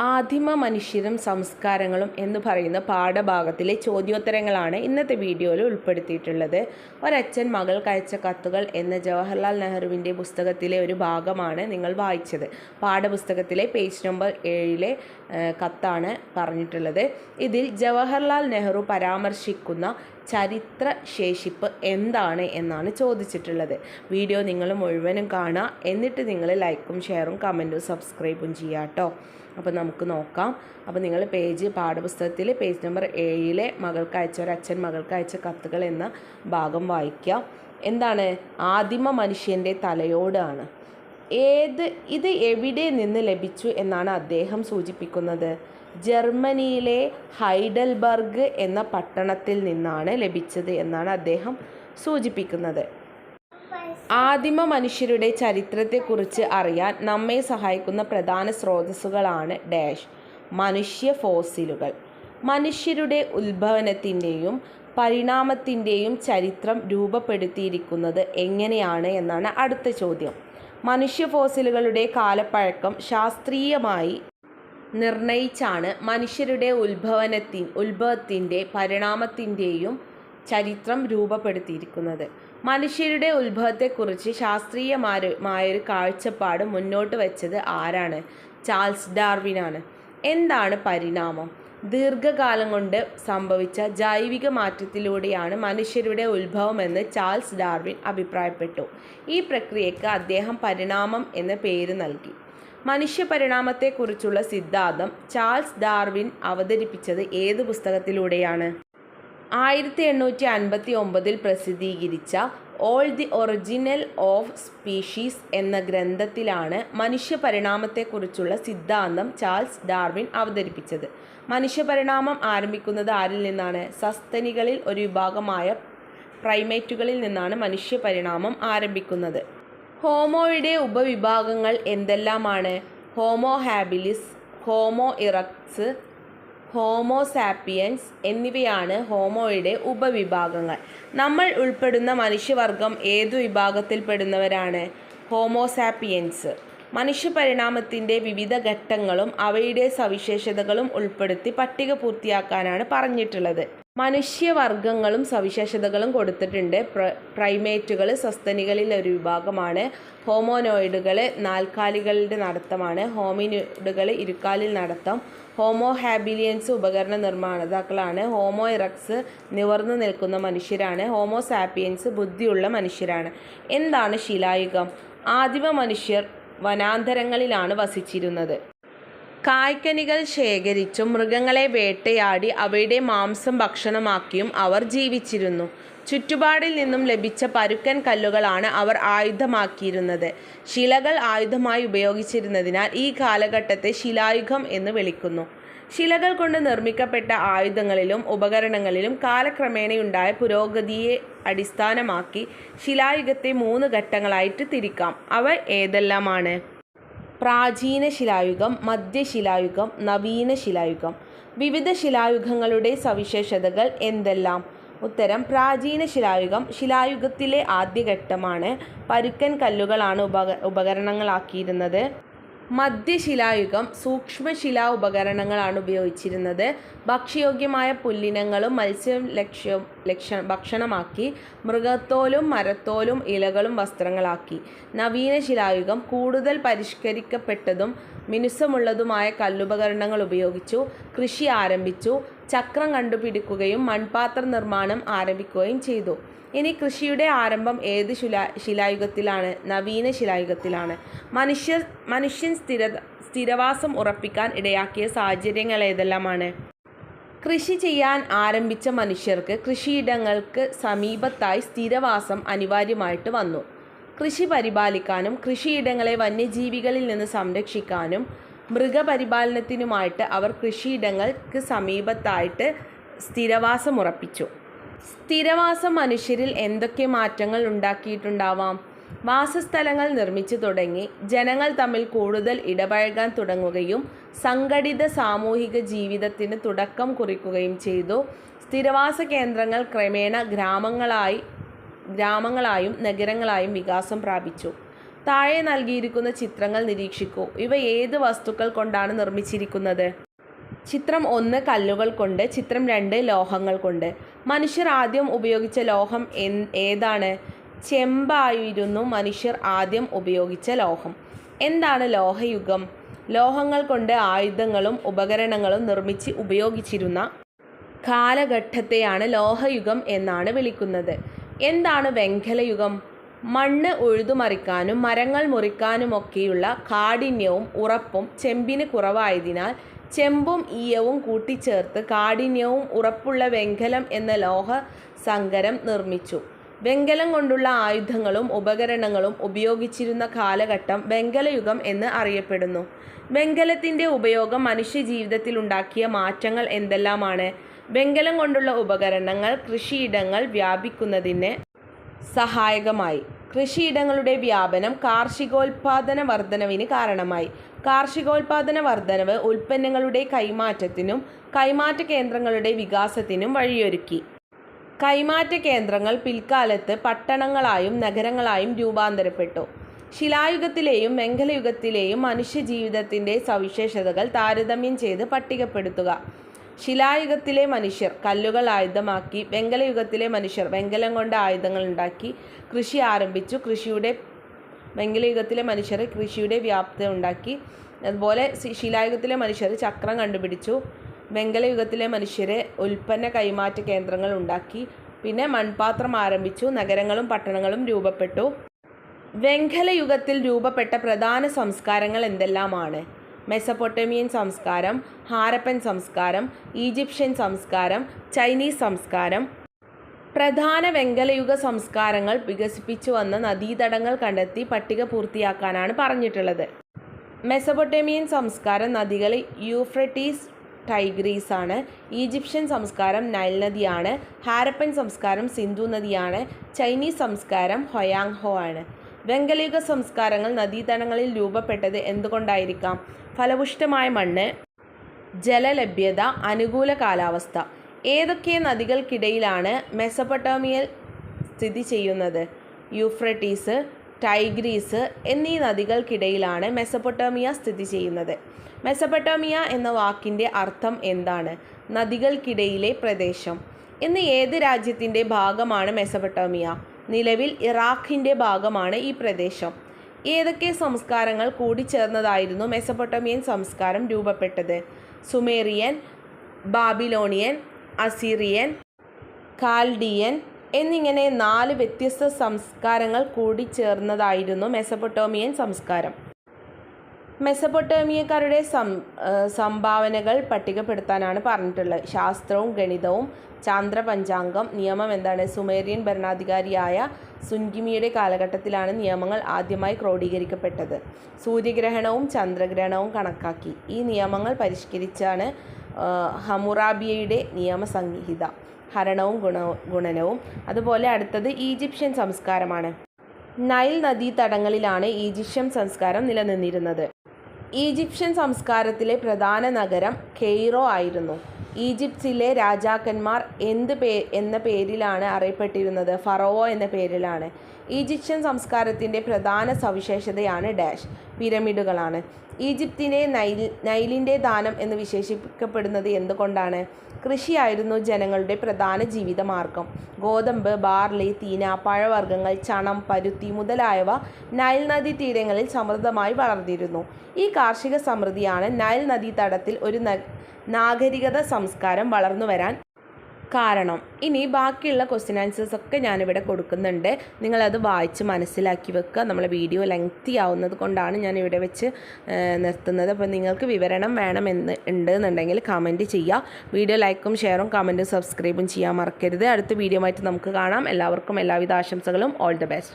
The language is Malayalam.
ആദിമ മനുഷ്യരും സംസ്കാരങ്ങളും എന്ന് പറയുന്ന പാഠഭാഗത്തിലെ ചോദ്യോത്തരങ്ങളാണ് ഇന്നത്തെ വീഡിയോയിൽ ഉൾപ്പെടുത്തിയിട്ടുള്ളത്. ഒരച്ഛൻ മകൾക്ക് അയച്ച കത്തുകൾ എന്ന ജവഹർലാൽ നെഹ്റുവിന്റെ പുസ്തകത്തിലെ ഒരു ഭാഗമാണ് നിങ്ങൾ വായിച്ചത്. പാഠപുസ്തകത്തിലെ പേജ് നമ്പർ ഏഴിലെ കത്താണ് പറഞ്ഞിട്ടുള്ളത്. ഇതിൽ ജവഹർലാൽ നെഹ്റു പരാമർശിക്കുന്ന ചരിത്ര ശേഷിപ്പ് എന്താണ് എന്നാണ് ചോദിച്ചിട്ടുള്ളത്. വീഡിയോ നിങ്ങൾ മുഴുവനും കാണുക എന്നിട്ട് നിങ്ങൾ ലൈക്കും ഷെയറും കമന്റും സബ്സ്ക്രൈബും ചെയ്യാം കേട്ടോ അപ്പോൾ നമുക്ക് നോക്കാം. അപ്പോൾ നിങ്ങൾ പേജ് പാഠപുസ്തകത്തിൽ പേജ് നമ്പർ ഏഴിലെ മകൾക്ക് അയച്ച ഒരു അച്ഛൻ മകൾക്ക് അയച്ച കത്തുകൾ എന്ന ഭാഗം വായിക്കാം. എന്താണ്? ആദിമ മനുഷ്യന്റെ തലയോടാണ്. ഏത് ഇത് എവിടെ നിന്ന് ലഭിച്ചു എന്നാണ് അദ്ദേഹം സൂചിപ്പിക്കുന്നത്. ജർമ്മനിയിലെ ഹൈഡൽബർഗ് എന്ന പട്ടണത്തിൽ നിന്നാണ് ലഭിച്ചത് എന്നാണ് അദ്ദേഹം സൂചിപ്പിക്കുന്നത്. ആദിമ മനുഷ്യരുടെ ചരിത്രത്തെക്കുറിച്ച് അറിയാൻ നമ്മെ സഹായിക്കുന്ന പ്രധാന സ്രോതസ്സുകളാണ് ഡാഷ് മനുഷ്യ ഫോസിലുകൾ. മനുഷ്യരുടെ ഉത്ഭവനത്തിന്റെയും പരിണാമത്തിന്റെയും ചരിത്രം രൂപപ്പെടുത്തിയിരിക്കുന്നത് എങ്ങനെയാണ് എന്നാണ് അടുത്ത ചോദ്യം. മനുഷ്യ ഫോസിലുകളുടെ കാലപ്പഴക്കം ശാസ്ത്രീയമായി നിർണയിച്ചാണ് മനുഷ്യരുടെ ഉത്ഭവനത്തിൻ ഉത്ഭവത്തിന്റെ പരിണാമത്തിന്റെയും ചരിത്രം രൂപപ്പെടുത്തിയിരിക്കുന്നത്. മനുഷ്യരുടെ ഉത്ഭവത്തെക്കുറിച്ച് ശാസ്ത്രീയമായൊരു കാഴ്ചപ്പാട് മുന്നോട്ട് വെച്ചത് ആരാണ്? ചാൾസ് ഡാർവിനാണ്. എന്താണ് പരിണാമം? ദീർഘകാലം കൊണ്ട് സംഭവിച്ച ജൈവിക മാറ്റത്തിലൂടെയാണ് മനുഷ്യരുടെ ഉത്ഭവമെന്ന് ചാൾസ് ഡാർവിൻ അഭിപ്രായപ്പെട്ടു. ഈ പ്രക്രിയയ്ക്ക് അദ്ദേഹം പരിണാമം എന്ന പേര് നൽകി. മനുഷ്യ പരിണാമത്തെക്കുറിച്ചുള്ള സിദ്ധാന്തം ചാൾസ് ഡാർവിൻ അവതരിപ്പിച്ചത് ഏത് പുസ്തകത്തിലൂടെയാണ്? ആയിരത്തി എണ്ണൂറ്റി അൻപത്തി ഒമ്പതിൽ പ്രസിദ്ധീകരിച്ച all the original of species എന്ന ഗ്രന്ഥത്തിലാണ് മനുഷ്യ പരിണാമത്തെക്കുറിച്ചുള്ള സിദ്ധാന്തം ചാൾസ് ഡാർവിൻ അവതരിപ്പിച്ചത്. മനുഷ്യ പരിണാമം ആരംഭിക്കുന്നത് ആരിൽ നിന്നാണ്? സസ്തനികളിൽ ഒരു വിഭാഗമായ പ്രൈമേറ്റുകളിൽ നിന്നാണ് മനുഷ്യ പരിണാമം ആരംഭിക്കുന്നത്. ഹോമോയുടെ ഉപവിഭാഗങ്ങൾ എന്തെല്ലാമാണ്? Homo habilis Homo erectus Homo sapiens എന്നിവയാണ് ഹോമോയുടെ ഉപവിഭാഗങ്ങൾ. നമ്മൾ ഉൾപ്പെടുന്ന മനുഷ്യവർഗം ഏതു വിഭാഗത്തിൽപ്പെടുന്നവരാണ്? ഹോമോസാപ്പിയൻസ് മനുഷ്യ പരിണാമത്തിന്റെ വിവിധ ഘട്ടങ്ങളും അവയുടെ സവിശേഷതകളും ഉൾപ്പെടുത്തി പട്ടിക പൂർത്തിയാക്കാനാണ് പറഞ്ഞിട്ടുള്ളത്. മനുഷ്യവർഗങ്ങളും സവിശേഷതകളും കൊടുത്തിട്ടുണ്ട്. പ്ര പ്രൈമേറ്റുകൾ സസ്തനികളിൽ ഒരു വിഭാഗമാണ്. ഹോമോനോയിഡുകൾ നാൽക്കാലികളുടെ നടത്തമാണ്. ഹോമിനോയിഡുകൾ ഇരുക്കാലിൽ നടത്തം. ഹോമോ ഹാബിലിയൻസ് ഉപകരണ നിർമ്മാതാക്കളാണ്. ഹോമോ ഇറക്സ് നിവർന്നു നിൽക്കുന്ന മനുഷ്യരാണ്. ഹോമോ സാപ്പിയൻസ് ബുദ്ധിയുള്ള മനുഷ്യരാണ്. എന്താണ് ശിലായുഗം? ആദിമ മനുഷ്യർ വനാന്തരങ്ങളിലാണ് വസിച്ചിരുന്നത്. കായ്ക്കനികൾ ശേഖരിച്ചും മൃഗങ്ങളെ വേട്ടയാടി അവയുടെ മാംസം ഭക്ഷണമാക്കിയും അവർ ജീവിച്ചിരുന്നു. ചുറ്റുപാടിൽ നിന്നും ലഭിച്ച പരുക്കൻ കല്ലുകളാണ് അവർ ആയുധമാക്കിയിരുന്നത്. ശിലകൾ ആയുധമായി ഉപയോഗിച്ചിരുന്നതിനാൽ ഈ കാലഘട്ടത്തെ ശിലായുഗം എന്ന് വിളിക്കുന്നു. ശിലകൾ കൊണ്ട് നിർമ്മിക്കപ്പെട്ട ആയുധങ്ങളിലും ഉപകരണങ്ങളിലും കാലക്രമേണയുണ്ടായ പുരോഗതിയെ അടിസ്ഥാനമാക്കി ശിലായുഗത്തെ മൂന്ന് ഘട്ടങ്ങളായിട്ട് തിരിക്കാം. അവ ഏതെല്ലാമാണ്? പ്രാചീന ശിലായുഗം മധ്യശിലായുഗം നവീന ശിലായുഗം. വിവിധ ശിലായുഗങ്ങളുടെ സവിശേഷതകൾ എന്തെല്ലാം? ഉത്തരം പ്രാചീന ശിലായുഗം ശിലായുഗത്തിലെ ആദ്യഘട്ടമാണ്. പരുക്കൻ കല്ലുകളാണ് ഉപക ഉപകരണങ്ങളാക്കിയിരുന്നത്. മധ്യശിലായുഗം സൂക്ഷ്മശിലാ ഉപകരണങ്ങളാണ് ഉപയോഗിച്ചിരുന്നത്. ഭക്ഷ്യയോഗ്യമായ പുല്ലിനങ്ങളും മത്സ്യം ലക്ഷ്യ ലക്ഷ ഭക്ഷണമാക്കി മൃഗത്തോലും മരത്തോലും ഇലകളും വസ്ത്രങ്ങളാക്കി. നവീന ശിലായുഗം കൂടുതൽ പരിഷ്കരിക്കപ്പെട്ടതും മിനുസമുള്ളതുമായ കല്ലുപകരണങ്ങൾ ഉപയോഗിച്ചു കൃഷി ആരംഭിച്ചു. ചക്രം കണ്ടുപിടിക്കുകയും മൺപാത്ര നിർമ്മാണം ആരംഭിക്കുകയും ചെയ്തു. ഇനി കൃഷിയുടെ ആരംഭം ഏത് ശിലാ ശിലായുഗത്തിലാണ്? നവീന ശിലായുഗത്തിലാണ്. മനുഷ്യ മനുഷ്യൻ സ്ഥിര സ്ഥിരവാസം ഉറപ്പിക്കാൻ ഇടയാക്കിയ സാഹചര്യങ്ങൾ ഏതെല്ലാമാണ്? കൃഷി ചെയ്യാൻ ആരംഭിച്ച മനുഷ്യർക്ക് കൃഷിയിടങ്ങൾക്ക് സമീപത്തായി സ്ഥിരവാസം അനിവാര്യമായിട്ട് വന്നു. കൃഷി പരിപാലിക്കാനും കൃഷിയിടങ്ങളെ വന്യജീവികളിൽ നിന്ന് സംരക്ഷിക്കാനും മൃഗപരിപാലനത്തിനുമായിട്ട് അവർ കൃഷിയിടങ്ങൾക്ക് സമീപത്തായിട്ട് സ്ഥിരവാസം ഉറപ്പിച്ചു സ്ഥിരവാസം മനുഷ്യരിൽ എന്തൊക്കെ മാറ്റങ്ങൾ ഉണ്ടാക്കിയിട്ടുണ്ടാവാം? വാസസ്ഥലങ്ങൾ നിർമ്മിച്ചു തുടങ്ങി. ജനങ്ങൾ തമ്മിൽ കൂടുതൽ ഇടപഴകാൻ തുടങ്ങുകയും സംഘടിത സാമൂഹിക ജീവിതത്തിന് തുടക്കം കുറിക്കുകയും ചെയ്തു. സ്ഥിരവാസ കേന്ദ്രങ്ങൾ ക്രമേണ ഗ്രാമങ്ങളായി ഗ്രാമങ്ങളായും നഗരങ്ങളായും വികാസം പ്രാപിച്ചു. താഴെ നൽകിയിരിക്കുന്ന ചിത്രങ്ങൾ നിരീക്ഷിക്കൂ. ഇവ ഏത് വസ്തുക്കൾ കൊണ്ടാണ് നിർമ്മിച്ചിരിക്കുന്നത്? ചിത്രം ഒന്ന് കല്ലുകൾ കൊണ്ട് ചിത്രം രണ്ട് ലോഹങ്ങൾ കൊണ്ട്. മനുഷ്യർ ആദ്യം ഉപയോഗിച്ച ലോഹം ഏതാണ്? ചെമ്പായിരുന്നു മനുഷ്യർ ആദ്യം ഉപയോഗിച്ച ലോഹം. എന്താണ് ലോഹയുഗം? ലോഹങ്ങൾ കൊണ്ട് ആയുധങ്ങളും ഉപകരണങ്ങളും നിർമ്മിച്ച് ഉപയോഗിച്ചിരുന്ന കാലഘട്ടത്തെയാണ് ലോഹയുഗം എന്നാണ് വിളിക്കുന്നത്. എന്താണ് വെങ്കലയുഗം? മണ്ണ് ഉഴുതുമറിക്കാനും മരങ്ങൾ മുറിക്കാനുമൊക്കെയുള്ള കാഠിന്യവും ഉറപ്പും ചെമ്പിന് കുറവായതിനാൽ ചെമ്പും ഈയവും കൂട്ടിച്ചേർത്ത് കാഠിന്യവും ഉറപ്പുള്ള വെങ്കലം എന്ന ലോഹ സങ്കരം നിർമ്മിച്ചു. വെങ്കലം കൊണ്ടുള്ള ആയുധങ്ങളും ഉപകരണങ്ങളും ഉപയോഗിച്ചിരുന്ന കാലഘട്ടം വെങ്കലയുഗം എന്ന് അറിയപ്പെടുന്നു. വെങ്കലത്തിന്റെ ഉപയോഗം മനുഷ്യജീവിതത്തിൽ ഉണ്ടാക്കിയ മാറ്റങ്ങൾ എന്തെല്ലാമാണ്? വെങ്കലം കൊണ്ടുള്ള ഉപകരണങ്ങൾ കൃഷിയിടങ്ങൾ വ്യാപിക്കുന്നതിന് സഹായകമായി. കൃഷിയിടങ്ങളുടെ വ്യാപനം കാർഷികോൽപാദന വർധനവിന് കാരണമായി. കാർഷികോൽപാദന വർധനവ് ഉൽപ്പന്നങ്ങളുടെ കൈമാറ്റത്തിനും കൈമാറ്റ കേന്ദ്രങ്ങളുടെ വികാസത്തിനും വഴിയൊരുക്കി. കൈമാറ്റ കേന്ദ്രങ്ങൾ പിൽക്കാലത്ത് പട്ടണങ്ങളായും നഗരങ്ങളായും രൂപാന്തരപ്പെട്ടു. ശിലായുഗത്തിലെയും വെങ്കലയുഗത്തിലെയും മനുഷ്യജീവിതത്തിന്റെ സവിശേഷതകൾ താരതമ്യം ചെയ്ത് പട്ടികപ്പെടുത്തുക. ശിലായുഗത്തിലെ മനുഷ്യർ കല്ലുകൾ ആയുധമാക്കി വെങ്കലയുഗത്തിലെ മനുഷ്യർ വെങ്കലം കൊണ്ട് ആയുധങ്ങൾ ഉണ്ടാക്കി കൃഷി ആരംഭിച്ചു. കൃഷിയുടെ വെങ്കലയുഗത്തിലെ മനുഷ്യർ കൃഷിയുടെ വ്യാപ്തി ഉണ്ടാക്കി. അതുപോലെ ശിലായുഗത്തിലെ മനുഷ്യർ ചക്രം കണ്ടുപിടിച്ചു. വെങ്കലയുഗത്തിലെ മനുഷ്യരെ ഉൽപ്പന്ന കൈമാറ്റ കേന്ദ്രങ്ങൾ ഉണ്ടാക്കി. പിന്നെ മൺപാത്രം ആരംഭിച്ചു നഗരങ്ങളും പട്ടണങ്ങളും രൂപപ്പെട്ടു. വെങ്കലയുഗത്തിൽ രൂപപ്പെട്ട പ്രധാന സംസ്കാരങ്ങൾ എന്തെല്ലാമാണ്? മെസപ്പൊട്ടേമിയൻ സംസ്കാരം ഹാരപ്പൻ സംസ്കാരം ഈജിപ്ഷ്യൻ സംസ്കാരം ചൈനീസ് സംസ്കാരം. പ്രധാന വെങ്കലയുഗ സംസ്കാരങ്ങൾ വികസിപ്പിച്ചു വന്ന നദീതടങ്ങൾ കണ്ടെത്തി പട്ടിക പൂർത്തിയാക്കാനാണ് പറഞ്ഞിട്ടുള്ളത്. മെസപ്പൊട്ടേമിയൻ സംസ്കാരം നദികൾ യൂഫ്രട്ടീസ് ടൈഗ്രീസ് ആണ് ഈജിപ്ഷ്യൻ സംസ്കാരം നൈൽ നദിയാണ് ഹാരപ്പൻ സംസ്കാരം സിന്ധു നദിയാണ് ചൈനീസ് സംസ്കാരം ഹൊയാങ് ഹോ ആണ്. വെങ്കലയുഗ സംസ്കാരങ്ങൾ നദീതടങ്ങളിൽ രൂപപ്പെട്ടത് എന്തുകൊണ്ടായിരിക്കാം? ഫലപുഷ്ടമായ മണ്ണ് ജലലഭ്യത അനുകൂല കാലാവസ്ഥ. ഏതൊക്കെ നദികൾക്കിടയിലാണ് മെസപ്പൊട്ടോമിയൽ സ്ഥിതി ചെയ്യുന്നത്? യൂഫ്രട്ടീസ് ടൈഗ്രീസ് എന്നീ നദികൾക്കിടയിലാണ് മെസപ്പൊട്ടോമിയ സ്ഥിതി ചെയ്യുന്നത്. മെസപ്പൊട്ടോമിയ എന്ന വാക്കിന്റെ അർത്ഥം എന്താണ്? നദികൾക്കിടയിലെ പ്രദേശം. ഇന്ന് ഏത് രാജ്യത്തിന്റെ ഭാഗമാണ് മെസപ്പൊട്ടോമിയ? നിലവിൽ ഇറാഖിന്റെ ഭാഗമാണ് ഈ പ്രദേശം. ഏതൊക്കെ സംസ്കാരങ്ങൾ കൂടിച്ചേർന്നതായിരുന്നു മെസപ്പൊട്ടോമിയൻ സംസ്കാരം രൂപപ്പെട്ടത്? സുമേറിയൻ ബാബിലോണിയൻ അസീറിയൻ കാൽഡിയൻ എന്നിങ്ങനെ നാല് വ്യത്യസ്ത സംസ്കാരങ്ങൾ കൂടിച്ചേർന്നതായിരുന്നു മെസപ്പൊട്ടോമിയൻ സംസ്കാരം. മെസപ്പൊട്ടേമിയക്കാരുടെ സം സംഭാവനകൾ പട്ടികപ്പെടുത്താനാണ് പറഞ്ഞിട്ടുള്ളത്. ശാസ്ത്രവും ഗണിതവും ചാന്ദ്ര പഞ്ചാംഗം നിയമം എന്താണ് സുമേറിയൻ ഭരണാധികാരിയായ സുൻഗിമിയുടെ കാലഘട്ടത്തിലാണ് നിയമങ്ങൾ ആദ്യമായി ക്രോഡീകരിക്കപ്പെട്ടത്. സൂര്യഗ്രഹണവും ചന്ദ്രഗ്രഹണവും കണക്കാക്കി. ഈ നിയമങ്ങൾ പരിഷ്കരിച്ചാണ് ഹമുറാബിയയുടെ നിയമസംഹിത ഹരണവും ഗുണ ഗുണനവും. അതുപോലെ അടുത്തത് ഈജിപ്ഷ്യൻ സംസ്കാരമാണ്. നൈൽ നദീതടങ്ങളിലാണ് ഈജിപ്ഷ്യൻ സംസ്കാരം നിലനിന്നിരുന്നത്. ഈജിപ്ഷ്യൻ സംസ്കാരത്തിലെ പ്രധാന നഗരം കെയ്റോ ആയിരുന്നു. ഈജിപ്തിലെ രാജാക്കന്മാർ എന്ത് പേ എന്ന പേരിലാണ് അറിയപ്പെട്ടിരുന്നത്? ഫറോവോ എന്ന പേരിലാണ്. ഈജിപ്ഷ്യൻ സംസ്കാരത്തിന്റെ പ്രധാന സവിശേഷതയാണ് ഡാഷ് പിരമിഡുകളാണ്. ഈജിപ്തിനെ നൈൽ നൈലിന്റെ ദാനം എന്ന് വിശേഷിപ്പിക്കപ്പെടുന്നത് എന്തുകൊണ്ടാണ്? കൃഷിയായിരുന്നു ജനങ്ങളുടെ പ്രധാന ജീവിതമാർഗം. ഗോതമ്പ് ബാർലി തീന പഴവർഗങ്ങൾ ചണം പരുത്തി മുതലായവ നൈൽ നദി തീരങ്ങളിൽ സമൃദ്ധമായി വളർന്നിരുന്നു. ഈ കാർഷിക സമൃദ്ധിയാണ് നൈൽ നദീതടത്തിൽ ഒരു നാഗരികത സംസ്കാരം വളർന്നു വരാൻ കാരണം. ഇനി ബാക്കിയുള്ള ക്വസ്റ്റ്യൻ ആൻസേഴ്സ് ഒക്കെ ഞാനിവിടെ കൊടുക്കുന്നുണ്ട്. നിങ്ങളത് വായിച്ച് മനസ്സിലാക്കി വെക്കുക. നമ്മളെ വീഡിയോ ലെങ്തി ആവുന്നത് കൊണ്ടാണ് ഞാൻ ഇവിടെ വെച്ച് നിർത്തുന്നത്. അപ്പോൾ നിങ്ങൾക്ക് വിവരണം വേണമെന്ന് ഉണ്ട് എന്നുണ്ടെങ്കിൽ കമന്റ് ചെയ്യുക. വീഡിയോ ലൈക്കും ഷെയറും കമന്റും സബ്സ്ക്രൈബും ചെയ്യാൻ മറക്കരുത്. അടുത്ത വീഡിയോ ആയിട്ട് നമുക്ക് കാണാം. എല്ലാവർക്കും എല്ലാവിധ ആശംസകളും. All the best